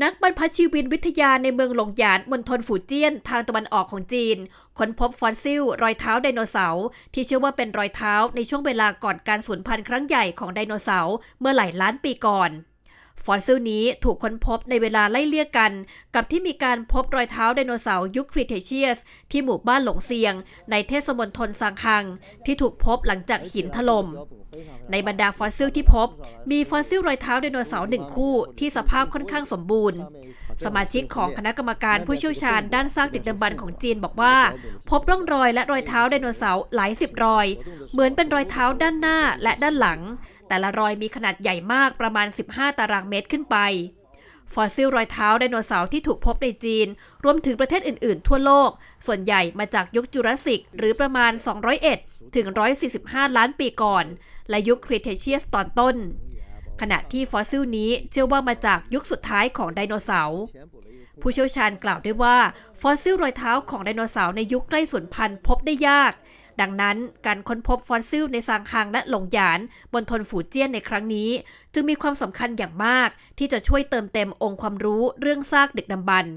นักบรรพชีวินวิทยาในเมืองหลงหยานมณฑลฝูเจี้ยนทางตะวันออกของจีน ค้นพบฟอสซิล รอยเท้าไดโนเสาร์ที่เชื่อว่าเป็นรอยเท้าในช่วงเวลาก่อนการสูญพันธุ์ครั้งใหญ่ของไดโนเสาร์เมื่อหลายล้านปีก่อน ฟอสซิลนี้ถูกค้นพบในเวลาไล่เลี่ยกัน กับที่มีการพบรอยเท้าไดโนเสาร์ยุคครีเทเชียส ที่หมู่บ้านหลงเซียง ในเทศมณฑลซางฮัง ที่ถูกพบหลังจากหินถล่มในบรรดาฟอสซิลที่พบ มีฟอสซิลรอยเท้าไดโนเสาร์หนึ่งคู่ที่สภาพค่อนข้างสมบูรณ์ สมาชิกของคณะกรรมการผู้เชี่ยวชาญด้านซากดึกดำบรรพ์ของจีนบอกว่า พบร่องรอยและรอยเท้าไดโนเสาร์หลายสิบรอย เหมือนเป็นรอยเท้าด้านหน้าและด้านหลัง แต่ละรอยมีขนาดใหญ่มากประมาณ 15 ตารางเมตรขึ้นไป ฟอสซิลรอยเท้าไดโนเสาร์ที่ถูกพบในจีน รวมถึงประเทศอื่นๆ ทั่วโลก ส่วนใหญ่มาจากยุคจูราสสิก หรือประมาณ 201 ถึง 145 ล้านปีก่อน และยุคครีเทเชียสตอนต้น ขณะที่ฟอสซิลนี้เชื่อว่ามาจากยุคสุดท้ายของไดโนเสาร์ผู้เชี่ยวชาญกล่าวด้วยว่า ฟอสซิลรอยเท้าของไดโนเสาร์ในยุคใกล้สูญพันธุ์พบได้ยาก ดังนั้นการค้นพบฟอสซิลในซางฮังและหลงหยานบนทนฝูเจี้ยนในครั้งนี้ จึงมีความสำคัญอย่างมากที่จะช่วยเติมเต็มองค์ความรู้เรื่องซากดึกดำบรรพ์